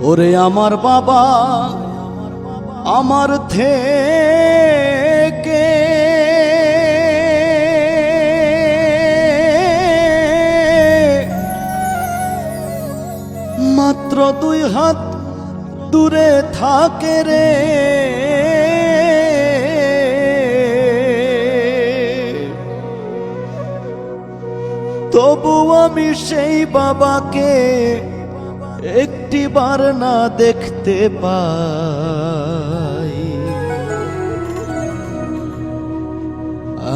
ওরে আমার বাবা, আমার থেকে। মাত্র দুই হাত দূরে থাকে রে। তবু আমি সেই বাবাকে একটি বার না দেখতে পাই।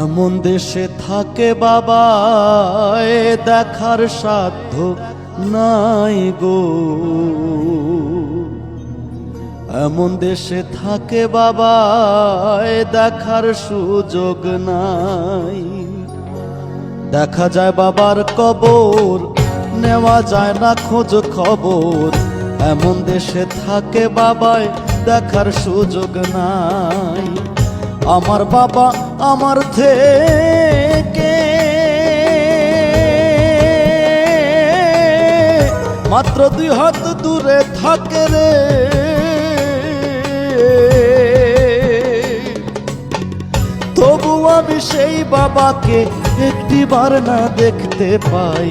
এমন দেশে থাকে বাবা দেখার সাধ্য নাই গো। এমন দেশে থাকে বাবা দেখার সুযোগ নাই। দেখা যায় বাবার কবর নেওয়া যায় না খোঁজ খবর। এমন দেশে থাকে বাবায় দেখার সুযোগ নাই। আমার বাবা আমার থেকে মাত্র দুই হাত দূরে থাকে রে। তবু আমি সেই বাবাকে একটি বার না দেখতে পাই।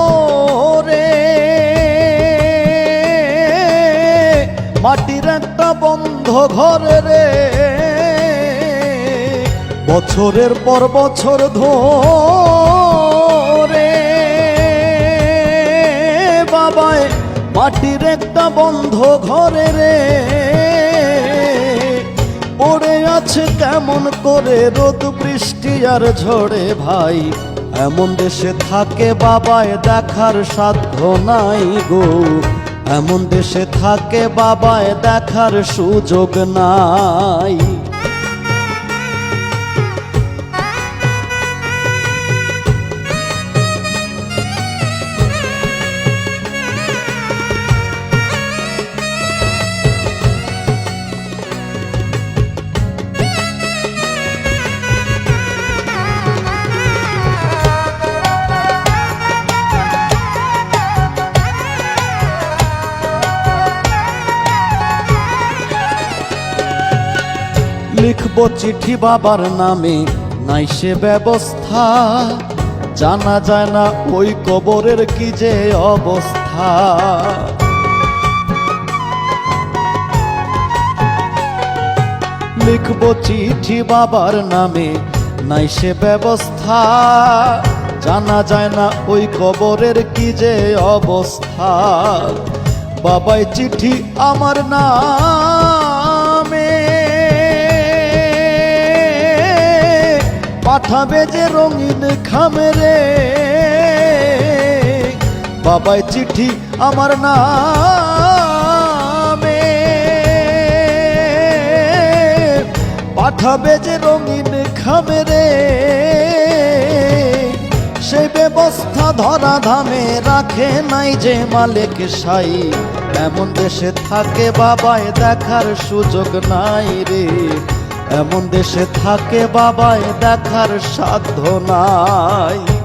মাটির একটা বন্ধ ঘরে রে। বছরের পর বছর ধরে বাবায়, মাটির একটা বন্ধ ঘরে রে। পড়ে আছে কেমন করে রোদ, বৃষ্টি আর ঝড়ে ভাই। এমন দেশে থাকে বাবায়, দেখার সাধ্য নাই গো। এমন দেশে থাকে বাবায় দেখার সুযোগ নাই। লিখব চিঠি বাবার নামে। নাই সে ব্যবস্থা। জানা যায় না ওই কবরের কি যে অবস্থা। লিখব চিঠি বাবার নামে। নাই সে ব্যবস্থা। জানা যায় না ওই কবরের কি যে অবস্থা। বাবাই চিঠি আমার নামে। পাঠাবে যে রঙিন খামেরে বাবাই চিঠি আমার নামে। পাঠাবে যে রঙিন খামেরে সেই ব্যবস্থা ধরা ধামে রাখে নাই যে মালিক সাই। এমন দেশে থাকে বাবায় দেখার সুযোগ নাই রে। এমন দেশে থাকে বাবায় দেখার সাধ্য নাই।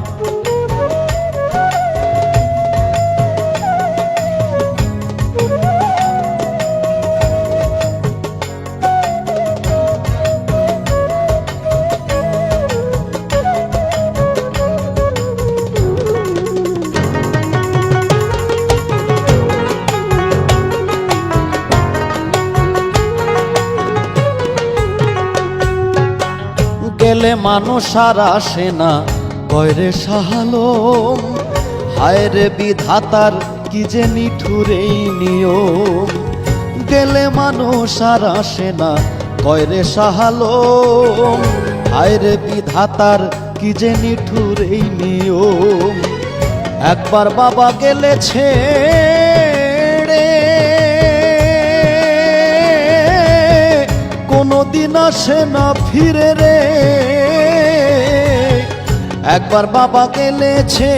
গেলে মানুষ আর আসে না। কয়রে সাহালম হায় রে বিধাতার কি যে নিঠুর নিয়ম। গেলে মানুষ আর আসে না কয়রে সাহালম হায় রে বিধাতার কি যে নিঠুর নিয়ম। একবার বাবা গেলেছে কোনদিন আসে না ফিরে রে। একবার বাবা গেলে ছেড়ে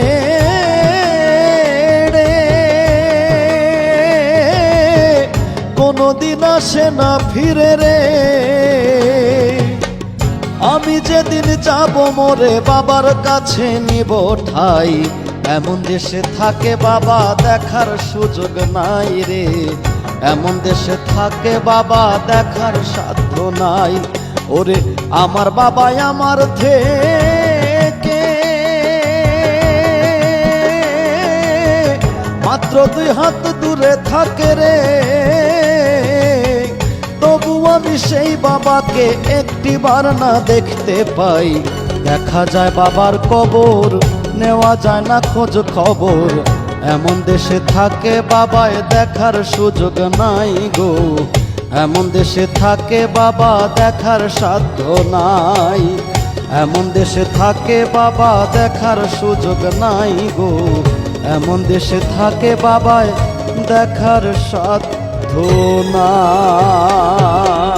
কোনদিন আসে না ফিরে রে। আমি যেদিন যাব মোরে বাবার কাছে নিব ঠাই। এমন দেশে থাকে বাবা, দেখার সুযোগ নাই রে। এমন দেশে থাকে বাবা, দেখার সাধ্য নাই। ওরে, আমার বাবাই আমার থেকে মাত্র দুই হাত দূরে থাকে রে। তবু আমি সেই বাবাকে একটি বার না দেখতে পাই। দেখা যায় বাবার কবর, নেওয়া যায় না খোঁজ খবর। এমন দেশে থাকে বাবায় দেখার সুযোগ নাই গো। এমন দেশে থাকে বাবা দেখার সাধ্য নাই। এমন দেশে থাকে বাবা দেখার সুযোগ নাই গো। এমন দেশে থাকে বাবায় দেখার সাধ্য নাই।